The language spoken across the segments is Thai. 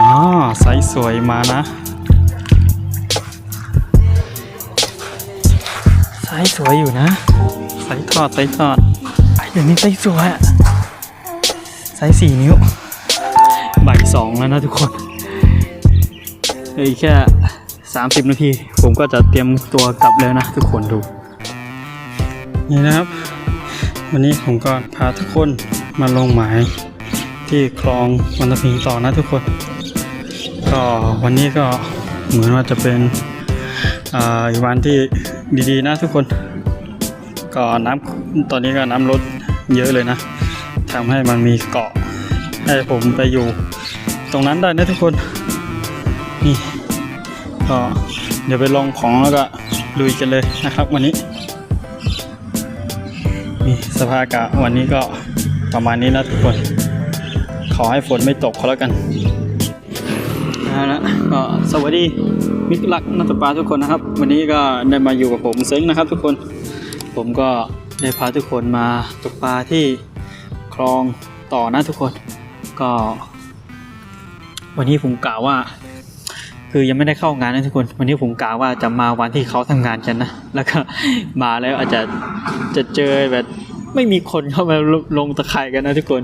อ๋อไซส์สวยมานะ ไซส์สวยอยู่นะ ไซส์ทอด ไซส์ทอดไอ้เดี๋ยวนี้ไซส์สวยอะไซส์สี่นิ้ว บ่ายสองแล้วนะทุกคนอีกแค่สามสิบนาที ผมก็จะเตรียมตัวกลับแล้วนะ ทุกคนดู นี่นะครับ วันนี้ผมก็พาทุกคนมาลงหมายที่คลองวันตะพิงต่อนะทุกคน ก็วันนี้ก็เหมือนว่าจะเป็นอีกวันที่ดีๆนะทุกคน ก็น้ำตอนนี้ก็น้ำลดเยอะเลยนะทำให้มันมีเกาะให้ผมไปอยู่ตรงนั้นได้นะทุกคน นี่ก็เดี๋ยวไปลองของแล้วก็ลุยกันเลยนะครับวันนี้นี่สภาพอากาศวันนี้ก็ประมาณนี้นะทุกคน ขอให้ฝนไม่ตกก็แล้วกัน เอาละก็สวัสดีมิตรรักนักตกปลาทุกคนนะครับ วันนี้ก็ได้มาอยู่กับผมเซ้งนะครับ ทุกคน ผมก็ได้พาทุกคนมาตกปลาที่คลองต่อนะทุกคน ก็ วันนี้ผมกล่าวว่า คือยังไม่ได้เข้างานนะทุกคน วันนี้ผมกล่าวว่าจะมาวันที่เขาทำงานกันนะแล้วก็มาแล้วอาจจะจะเจอแบบไม่มีคนเข้ามาลลงตะไคร่กันนะทุกคน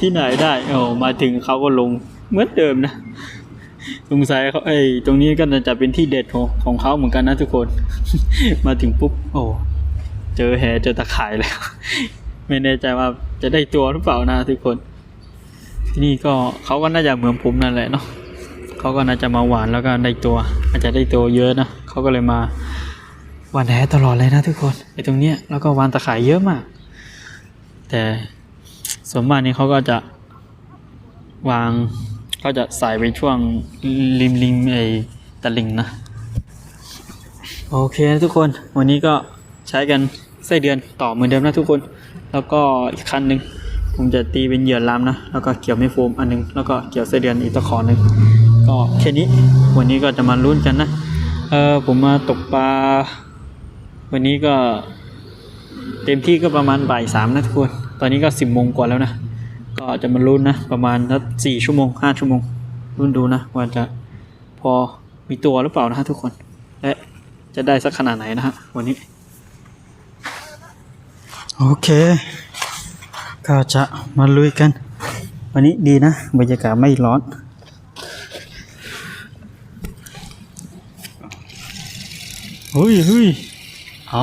ที่ไหนได้โอ้มาถึงเขาก็ลงเหมือนเดิมนะ สงสัยเขาไอ้ตรงนี้ก็น่าจะเป็นที่เด็ดของของเขาเหมือนกันนะทุกคน มาถึงปุ๊บ โอ้เจอแหเจอตะข่ายแล้ว ไม่แน่ใจว่าจะได้ตัวหรือเปล่านะทุกคน ที่นี่ก็เขาก็น่าจะเหมือนผมนั่นแหละเนาะเขาก็น่าจะมาหวานแล้วก็ได้ตัว อาจจะได้ตัวเยอะนะเขาก็เลยมาหวานแหตลอดเลยนะทุกคนไอ้ตรงเนี้ยแล้วก็วานตะข่ายเยอะมาก แต่ส่วนมากนี่เขาก็จะวาง ก็จะใส่ไปช่วงริมริมไอตะลิงนะ โอเคนะทุกคนวันนี้ก็ใช้กันไส้เดือนต่อเหมือนเดิมนะทุกคน แล้วก็อีกคันหนึ่งผมจะตีเป็นเหยื่อลามนะ แล้วก็เกี่ยวไม่โฟมอันหนึง แล้วก็เกี่ยวไส้เดือนอีกตะขอหนึ่งก็แค่นี้วันนี้ก็จะมาลุ้นกันนะ เออผมมาตกปลา วันนี้ก็เต็มที่ก็ประมาณบ่ายสามนะทุกคน ตอนนี้ก็สิบโมงกว่าแล้วนะ ก็จะมาลุ้นนะ ประมาณสักสี่ชั่วโมงห้าชั่วโมงลุ้นดูนะว่าจะพอมีตัวหรือเปล่านะฮะทุกคน และจะได้สักขนาดไหนนะฮะวันนี้ โอเค ก็จะมาลุยกัน วันนี้ดีนะ บรรยากาศไม่ร้อนเฮ้ยเฮ้ยเอา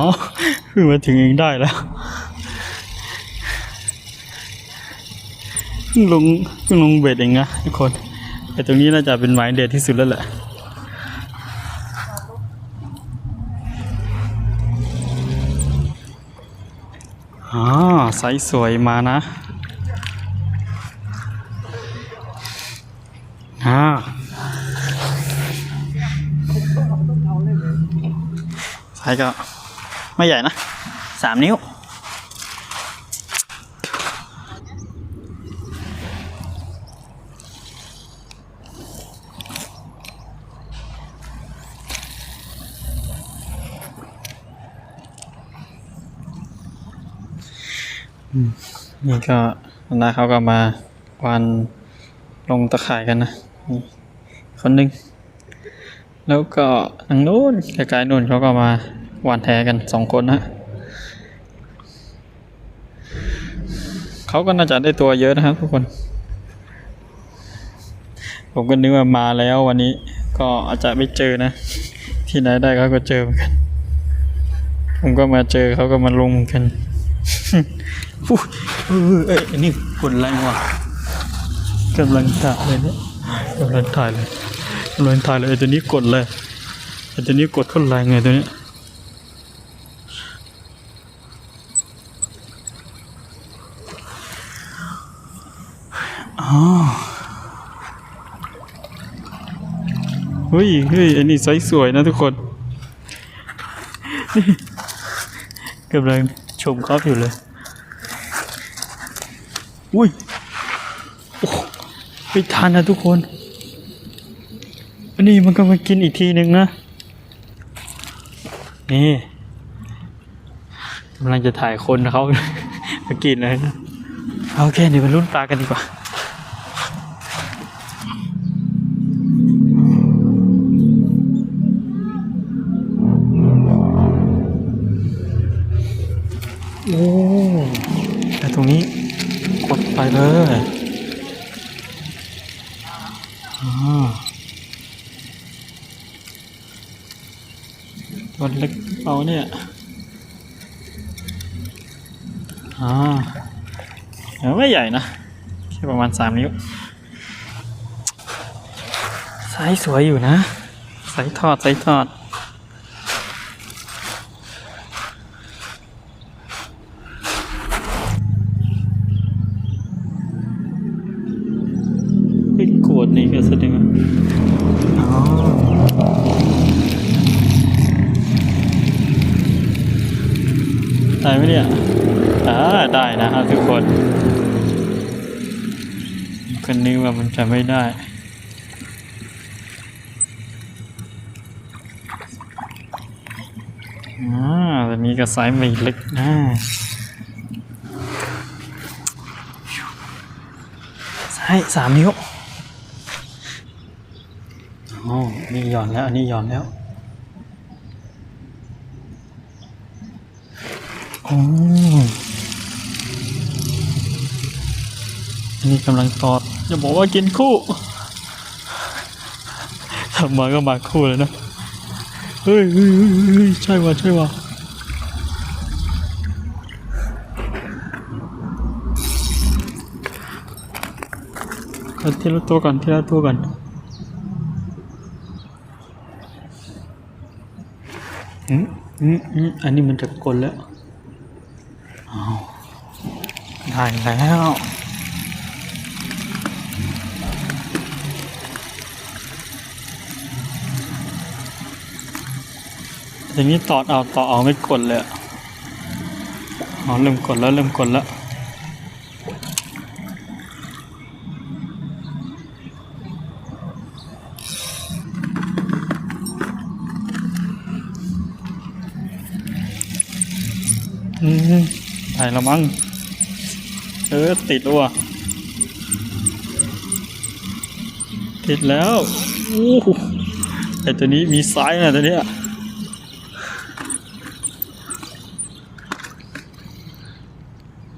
ขึ้นมาถึงเองได้แล้ว พิ่งลงเพิ่งลงเบ็ดเองนะทุกคนแต่ตรงนี้น่าจะเป็นหมายเด็ดที่สุดแล้วแหละอ๋อไซส์สวยมานะอ่าไซส์ก็ไม่ใหญ่นะสามนิ้ว นี่ก็นาเขาก็มาวานลงตะข่ายกันนะนี่คนหนึ่งแล้วก็ทางนู้นไกลๆนู้นเขาก็มาวานแทกันสองคนนะเขาก็น่าจะได้ตัวเยอะนะครับทุกคน ผมก็นึกว่ามาแล้ววันนี้ก็อาจจะไม่เจอนะ ที่ไหนได้เขาก็เจอเหมือนกัน ผมก็มาเจอเขาก็มาลงเหมือนกัน ฟูเออเอ้ยอันนี้กดแรงว่ะกำลังถ่ายเลยเนี่ยกำลังถ่ายเลยกำลังถ่ายเลยไอ้ตัวนี้กดเลยไอ้ตัวนี้กดคนแรงไงตัวนี้อ๋อเฮ้ยเฮ้ยอันนี้ไซส์สวยนะทุกคนนี่กำลังชมเขาอยู่เลย อุ้ยไปทานนะทุกคน อันนี้มันก็มากินอีกทีหนึ่งนะ นี่กำลังจะถ่ายคนเขา มากินเลยนะโอเคเดี๋ยวไปรุ่นปลากันดีกว่าโอ้แต่ตรงนี้ ไปเลยอ่าตัวเล็กเอาเนี่ยอ่าไม่ใหญ่นะ แค่ประมาณสามนิ้วไซส์สวยอยู่นะไซส์ทอดไซส์ทอด ไม่โกรธนี่ก็แสดงว่าอ๋อได้ไหมเนี่ยอ่าได้นะครับทุกคนก็นึกว่ามัน จะไม่ได้ อ่าตอนนี้ก็ไซส์ไม่เล็กนะไซส์สามนิ้วอ๋อนี่หย่อนแล้ว อันนี้หย่อนแล้วโอ้อันนี้กำลังตอด จะบอกว่ากินคู่ทำมาก็มาคู่เลยนะ เฮ้ยใช่ว่ะใช่ว่ะเอาทีละตัวก่อนทีละตัวก่อนอืมอืมอืมอันนี้มันจะกลแล้วได้แล้ว ทีนี้ตอดเอาต่อเอาไม่กดเลยอ๋อเริ่มกดแล้วเริ่มกดแล้วอืมได้แล้วมั้ง เออ ติดว่ะ ติดแล้วอู้หูไอตัวนี้มีซ้ายนะตัวเนี้ย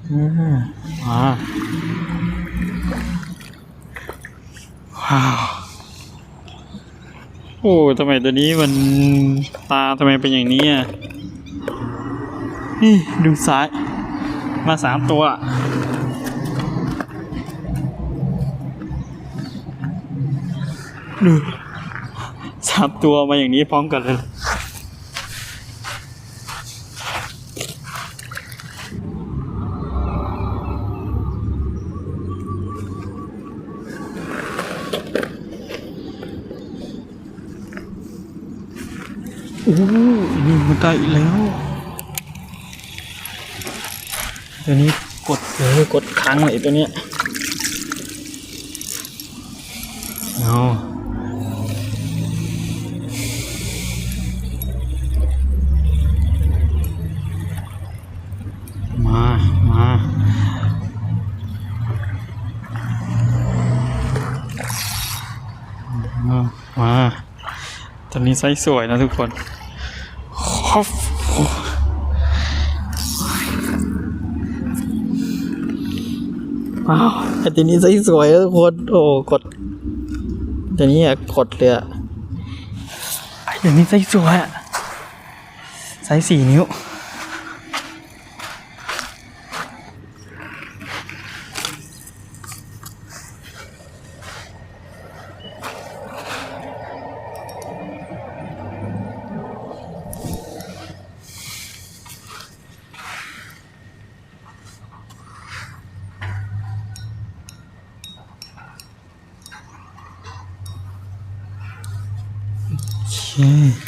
ว้าวโอ้ทำไมตัวนี้มันตาทำไมเป็นอย่างนี้อะนี่ดูซ้าย มาสามตัวดูสามตัวมาอย่างนี้พร้อมกันเลย โอ้นี่มันได้อีกแล้วตัวนี้กดเออกดค้างไว้ตัวเนี้ยเอามามามามาตอนนี้ไซส์สวยนะทุกคน ว้าวไอตัวนี้ไซส์สวยแล้วทุกคนโอ้กดตัวนี้อะกดเลยอะไอตัวนี้ไซส์สวยอะไซส์สี่นิ้ว โ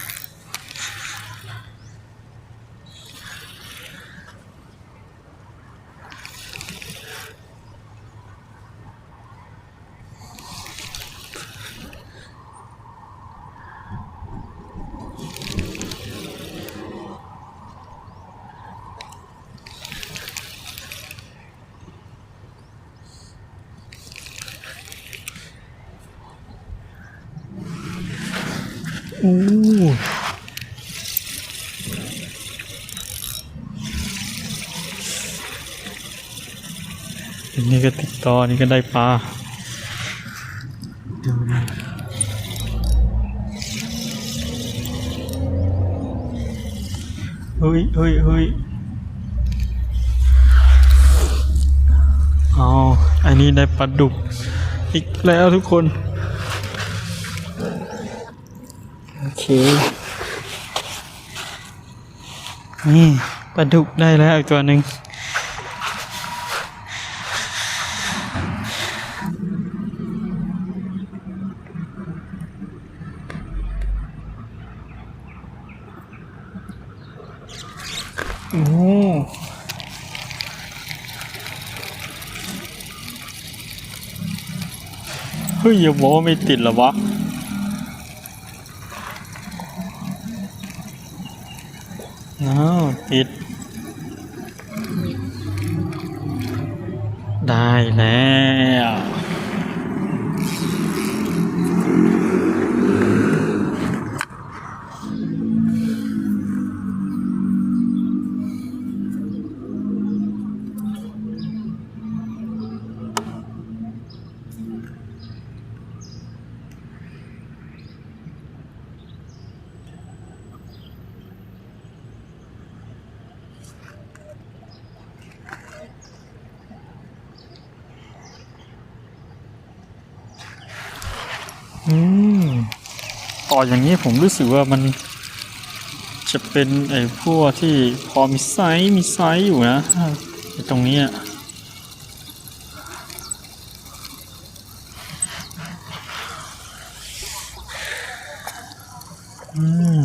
อันนี้ก็ติดต่อนี่ก็ได้ปลาเฮ้ยเฮ้ยเฮ้ยเอาอันนี้ได้ปลาดุกอีกแล้วทุกคน เค นี่ปลาดุกได้แล้วอีกตัวหนึ่งโอ้เฮ้ยอย่าบอกว่าไม่ติดหรอวะาวติด ได้แล้ว อืมต่ออย่างนี้ผมรู้สึกว่ามันจะเป็นไอ้พวกที่พอมีไซส์มีไซส์อยู่นะไอ้ตรงนี้อืม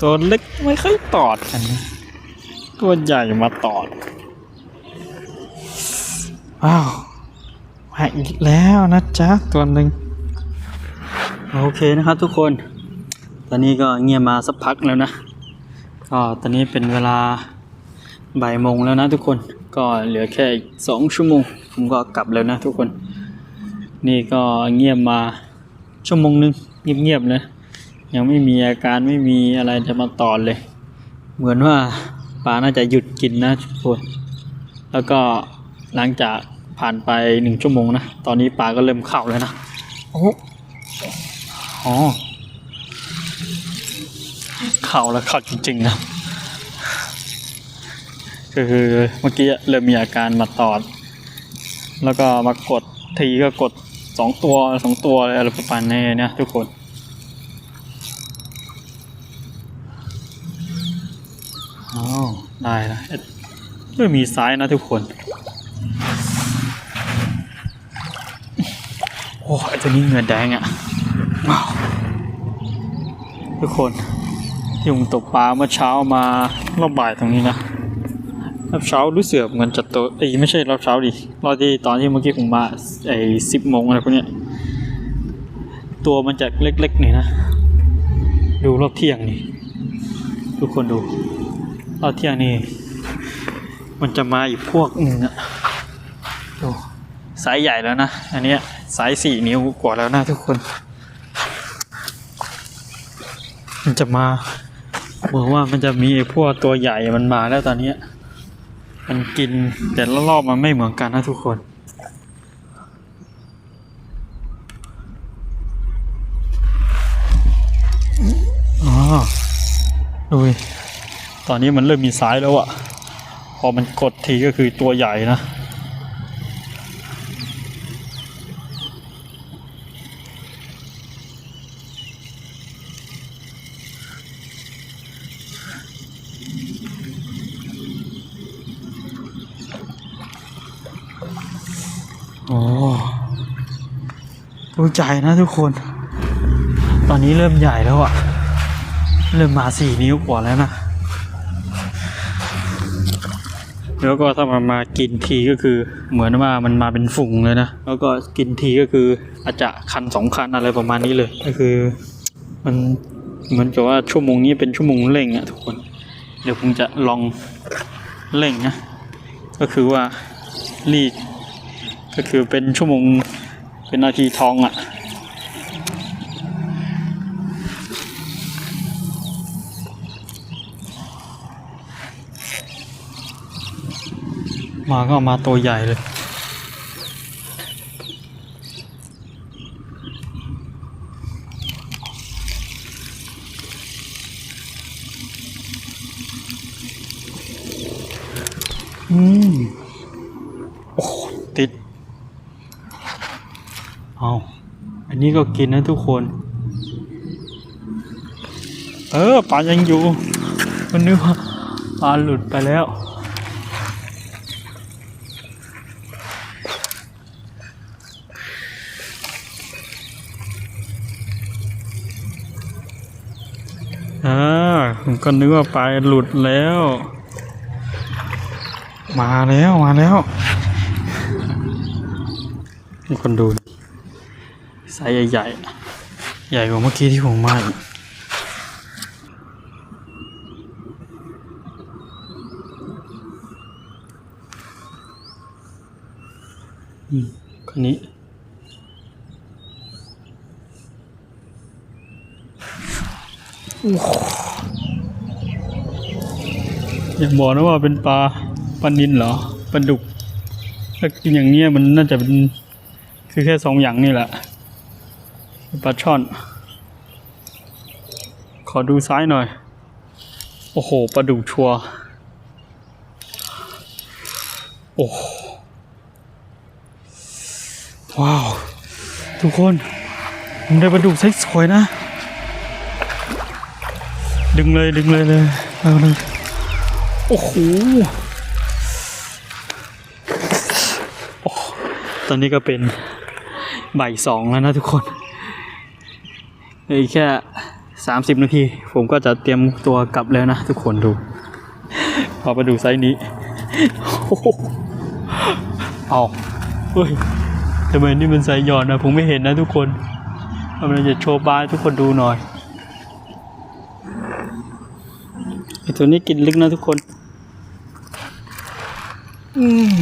ตัวเล็กไม่ค่อยตอดกันตัวใหญ่มาตอดว้าว มาอีกแล้วนะจ๊ะตัวหนึ่งโอเคนะครับทุกคน ตอนนี้ก็เงียบมาสักพักแล้วนะก็ตอนนี้เป็นเวลาบ่ายโมงแล้วนะทุกคนก็เหลือแค่อีกสองชั่วโมง ผมก็กลับแล้วนะทุกคน นี่ก็เงียบมาชั่วโมงหนึงเงียบๆเลยยังไม่มีอาการไม่มีอะไรจะมาตอเลย เหมือนว่าปลาน่าจะหยุดกินนะทุกคน แล้วก็หลังจาก ผ่านไปหนึ่งชั่วโมงนะ ตอนนี้ปลาก็เริ่มเข้าแล้วนะ โอ้อ๋อเข้าแล้วเข้าจริงๆนะก็คือเมื่อกี้เริ่มมีอาการมาตอด แล้วก็มากดทีก็กดสองตัวสองตัวอะไรประมาณนี้เนี่ยทุกคนอ้าวได้แล้วเอ๊ะเริ่มมีซ้ายนะทุกคน อ้ไอตัวนี้เหงื่อแดงอะ่ะว้าวทุกคนที่ผมตกปลาเมื่อเช้ามารอบบ่ายตรงนี้นะรอบเช้ารู้สึกเหมือนจะตัวเอ้ไม่ใช่รอบเช้าดิรอบที่ตอนที่เมื่อกี้ผมมาไอ้สิบโมงอะไรพวกเนี้ยตัวมันจะเล็กๆหน่นะ ดูรอบเที่ยงนี่ทุกคนดูรอบเที่ยงนี่มันจะมาอีกพวกหนึ่งอะดูสายใหญ่แล้วนะ อันเนี้ย สายสี่นิ้วกว่าแล้วนะทุกคน มันจะมาบอกว่ามันจะมีพวกตัวใหญ่มันมาแล้วตอนนี้มันกินแต่ละรอบมันไม่เหมือนกันนะทุกคนอ๋อดูตอนนี้มันเริ่มมีสายแล้วอะพอมันกดทีก็คือตัวใหญ่นะ โอ้ ตัวใหญ่นะทุกคน ตอนนี้เริ่มใหญ่แล้วอะเริ่มมาสี่นิ้วกว่าแล้วนะ แล้วก็ถ้ามันมากินทีก็คือเหมือนว่ามันมาเป็นฝูงเลยนะ แล้วก็กินทีก็คืออาจจะคันสองคันอะไรประมาณนี้เลย ก็คือ มันเหมือนกับว่าชั่วโมงนี้เป็นชั่วโมงเร่งอะทุกคน เดี๋ยวผมจะลองเร่งนะ ก็คือว่ารีดก็คือเป็นชั่วโมง เป็นนาทีทองอะ่ะ มาก็มาตัวใหญ่เลยอืม โอ้โหติด เอาอั นนี้ก็กินนะทุกคน เออปลายังอยู่ มันนึกว่าปลาหลุดไปแล้ว อ่าผมก็นึกว่าปลาหลุดแล้ว มาแล้วมาแล้วนี่คนดู ไซส์ใหญ่ๆ ใหญ่กว่าเมื่อกี้ที่ผมมาอีกอืมคนนี้ อย่าบอกนะว่าเป็นปลาปลานินเหรอปลาดุกถ้ากินอย่างเนี้ยมันน่าจะเป็นคือแค่สองอย่างนี่แหละ ปลาช่อน ขอดูซ้ายหน่อย โอ้โหปลาดุกชัว โอ้ว้าว ทุกคนผมได้ปลาดุกไซส์สวยนะ ดึงเลยดึงเลยเลยเอาเลยโอ้โหโอ้ตอนนี้ก็เป็นบ่ายสองแล้วนะทุกคน อีกแค่สามสิบนาที ผมก็จะเตรียมตัวกลับแล้วนะทุกคนดู พอมาดูไซส์นี้โอ้โหเอาเฮ้ยทำไมนี่มันไซส์หย่อนนะผมไม่เห็นนะทุกคนกำลังจะโชว์บายทุกคนดูหน่อยไอตัวนี้กินลึกนะทุกคน อืม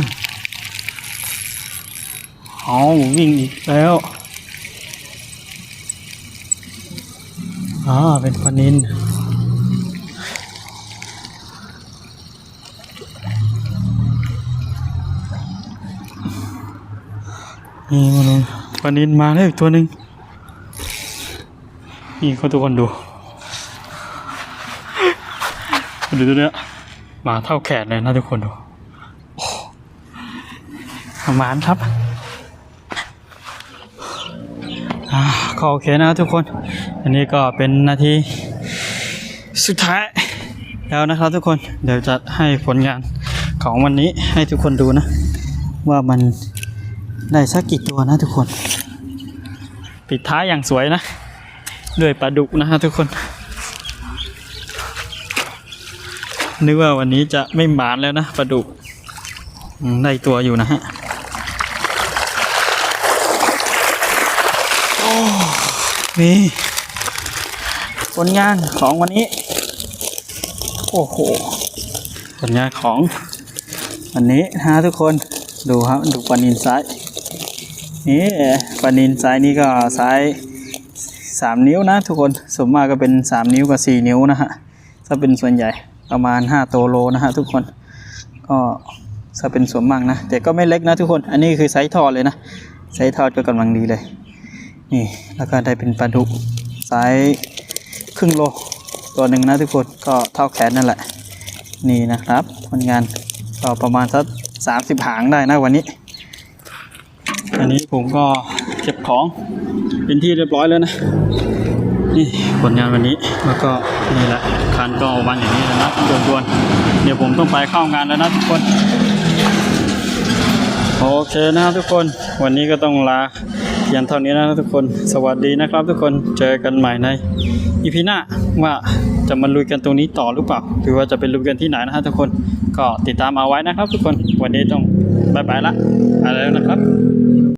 เอาวิ่งอีกแล้ว อ่าเป็นปลานินนี่มาดูปลานินมาแล้วอีกตัวหนึ่งนี่เขาทุกคนดู ดูตัวเนี้ยมาเท่าแขนเลยนะทุกคนดูประมาณครับอ่าก็โอเคนะทุกคน อันนี้ก็เป็นนาทีสุดท้ายแล้วนะครับทุกคนเดี๋ยวจะให้ผลงานของวันนี้ให้ทุกคนดูนะ ว่ามันได้สักกี่ตัวนะทุกคน ปิดท้ายอย่างสวยนะ ด้วยปลาดุกนะฮะทุกคน นึกว่าวันนี้จะไม่หมานแล้วนะปลาดุกได้ตัวอยู่นะฮะโอ้นี่ ผลงานของวันนี้ โอ้โห ผลงานของวันนี้นะฮะทุกคนดูครับดูปลานินซ้ายนี่ปลานินซ้ายนี่ก็ซ้ายสามนิ้วนะทุกคนส่วนมากก็เป็นสามนิ้วกับสี่นิ้วนะฮะถ้าเป็นส่วนใหญ่ประมาณห้าตัวโลนะฮะทุกคนก็ถ้าเป็นส่วนมากนะ แต่ก็ไม่เล็กนะทุกคน อันนี้คือไซส์ทอดเลยนะไซส์ทอดก็กำลังดีเลย นี่แล้วก็ได้เป็นปลาดุกไซส์ ครึ่งโลตัวหนึ่งนะทุกคนก็เท่าแขนนั่นแหละ นี่นะครับผลงานก็ประมาณสักสามสิบหางได้นะวันนี้ อันนี้ผมก็เก็บของเป็นที่เรียบร้อยแล้วนะ นี่ผลงานวันนี้แล้วก็นี่แหละคันก็วันอย่างนี้แล้วนะด่วนๆเดี๋ยวผมต้องไปเข้างานแล้วนะทุกคน โอเคนะทุกคน วันนี้ก็ต้องลา เพียงเท่านี้นะทุกคนสวัสดีนะครับ ทุกคนเจอกันใหม่ในอีพีหน้าว่าจะมาลุยกันตรงนี้ต่อหรือเปล่าหรือว่าจะเป็นลุยกันที่ไหนนะฮะทุกคนก็ติดตามเอาไว้นะครับ ทุกคนวันนี้ต้องบายบายละไปแล้วนะครับ